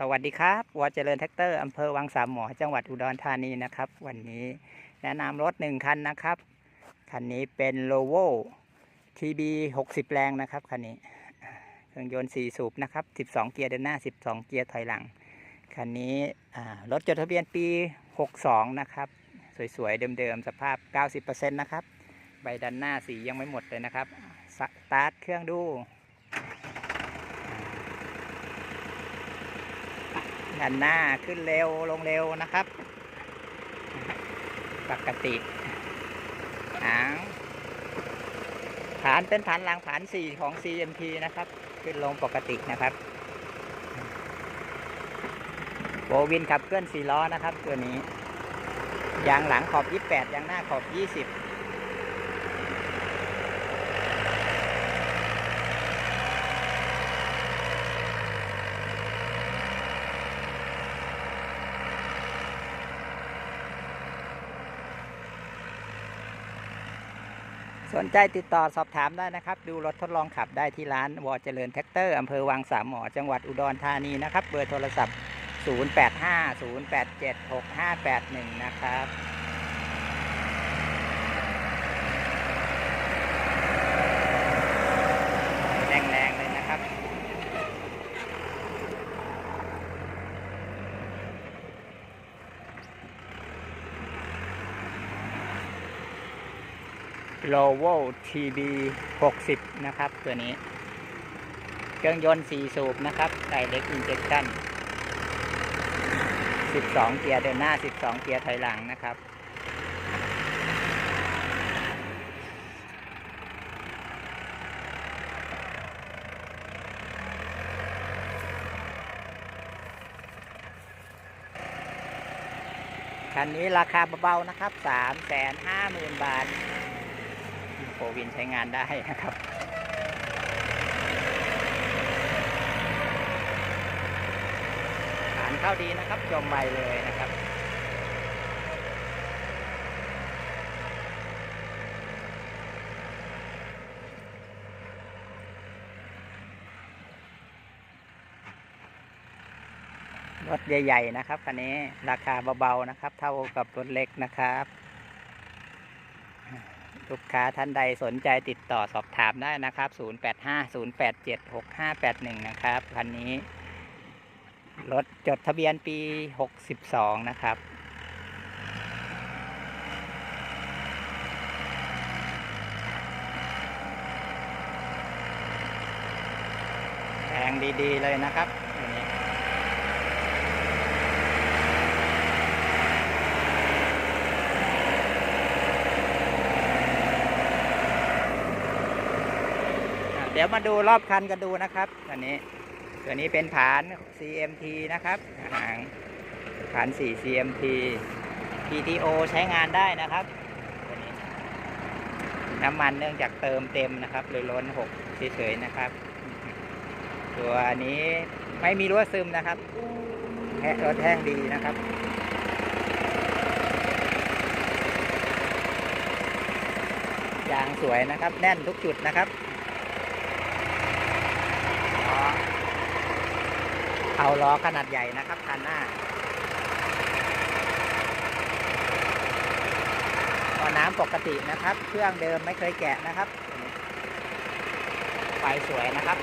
สวัสดีครับวอเจริญแท็กเตอร์อำเภอวังสามหมอจังหวัดอุดรธานีนะครับ วันนี้แนะนำรถหนึ่งคันนะครับ คันนี้เป็นโลโว TB 60แรงนะครับคันนี้ เครื่องยนต์4สูบนะครับ12เกียร์เดินหน้า12เกียร์ถอยหลัง คันนี้รถจดทะเบียนปี62นะครับ สวยๆเดิมๆสภาพ90%นะครับ ใบด้านหน้าสียังไม่หมดเลยนะครับ สตาร์ทเครื่องดู ด้านหน้าขึ้นเร็วลงเร็วนะครับ ปกติหางฐานเป็นฐานหลังฐานสี่ของ CMP นะครับ ขึ้นลงปกตินะครับโบวินขับเคลื่อนสี่ล้อนะครับ ตัวนี้ยางหลังขอบ 28ยางหน้าขอบ 20 สนใจติดต่อสอบถามได้นะครับ ดูรถทดลองขับได้ที่ร้านวอเจริญแท็กเตอร์อำเภอวังสามหมอจังหวัดอุดรธานีนะครับ เบอร์โทรศัพท์ 0850876581 นะครับ แรงๆเลยนะครับ l o v o TB 60 นะครับ ตัวนี้ เครื่องยนต์4สูบนะครับ Direct Injection 12 เกียร์เดินหน้า 12 เกียร์ถอยหลังนะครับ คันนี้ราคาเบาๆนะครับ 350,000 บาท โฟวินใช้งานได้นะครับฐานเข้าดีนะครับ จมใบเลยนะครับรถใหญ่ ๆ นะครับคันนี้ราคาเบา ๆ นะครับ เท่ากับรถเล็กนะครับ ลูกค้าท่านใดสนใจติดต่อสอบถามได้นะครับ 0850876581 นะครับ คันนี้ รถจดทะเบียนปี 62 นะครับแรงดีๆเลยนะครับอันนี้ อะ เดี๋ยวมาดูรอบคันกันดูนะครับอันนี้ตัวนี้เป็นผาน CMT นะครับหางผาน 4 CMT PTO ใช้งานได้นะครับตัวนี้น้ำมันเนื่องจากเติมเต็มนะครับเลยล้นหกเฉยๆนะครับ ตัวนี้ไม่มีรั่วซึมนะครับแฮะรถแห้งดีนะครับยางสวยนะครับ แน่นทุกจุดนะครับ เอาล้อขนาดใหญ่นะครับคันหน้าก็น้ำปกตินะครับ เครื่องเดิมไม่เคยแกะนะครับ ไฟสวยนะครับ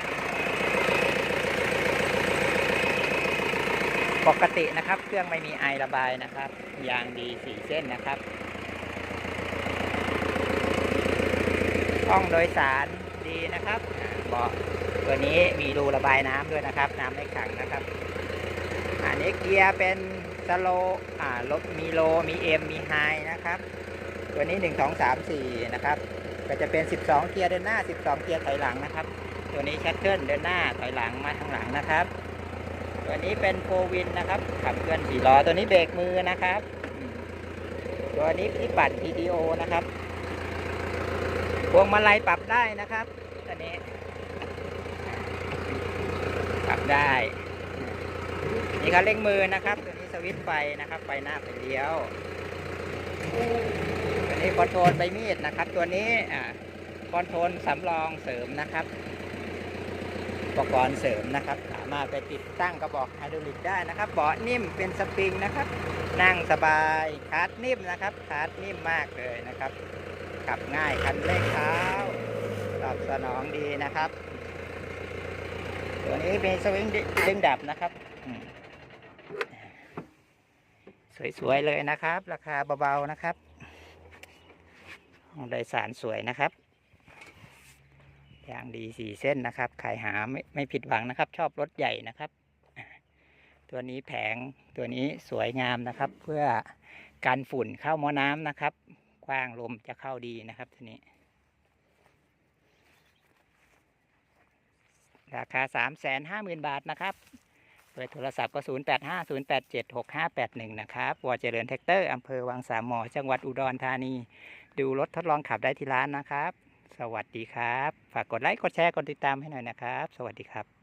ปกตินะครับ เครื่องไม่มีไอระบายนะครับ ยางดีสีเส้นนะครับห้องโดยสารดีนะครับเบาะ ตัวนี้มีรูระบายน้ำด้วยนะครับ น้ำไม่ขังนะครับ อันนี้เกียร์เป็นสโลอ่ารถมีโลมีเอ็มมีไฮนะครับ ตัวนี้1 2 3 4นะครับ ก็จะเป็น12เกียร์เดินหน้า12เกียร์ถอยหลังนะครับ ตัวนี้ชัดเกิลเดินหน้าถอยหลังมาข้างหลังนะครับ ตัวนี้เป็นโฟวินนะครับ ขับเคลื่อนสี่ล้อตัวนี้เบรกมือนะครับ ตัวนี้ที่ปัด PTO นะครับพวงมาลัยปรับได้นะครับตัวนี้ ปรับได้ นี่คันเร่งมือนะครับ ตัวนี้สวิตช์ไฟนะครับ ไฟหน้าไฟเลี้ยว ตัวนี้คอนโทรลใบมีดนะครับ ตัวนี้อ่าคอนโทรลสำรองเสริมนะครับ อุปกรณ์เสริมนะครับสามามารถไปติดตั้งกระบอกไฮดรอลิกได้นะครับ เบาะนิ่มเป็นสปริงนะครับ นั่งสบายคาร์ดนิ่มนะครับคาร์ดนิ่มมากเลยนะครับ ขับง่ายคันเร่งเท้าตอบสนองดีนะครับ ตัวนี้เป็นสวิงดึงดับนะครับสวยๆเลยนะครับ ราคาเบาๆนะครับห้องโดยสารสวยนะครับยางดีสี่เส้นนะครับขายหาไม่ไม่ผิดหวังนะครับ ชอบรถใหญ่นะครับ ตัวนี้แผงตัวนี้สวยงามนะครับ เพื่อกันฝุ่นเข้าหม้อน้ำนะครับกว้างลมจะเข้าดีนะครับตัวนี้ ราคา 3 5 0 0 0 0 บาทนะครับเบอร์โทรศัพท์ก็ 0 8 5 0 8 7 6 5 8 1 นะครับวอเจริญแท็กเตอร์อำเภอวังสามหมอ จังหวัดอุดรธานี ดูรถทดลองขับได้ที่ร้านนะครับ สวัสดีครับ ฝากกดไลค์ กดแชร์ กดติดตามให้หน่อยนะครับ สวัสดีครับ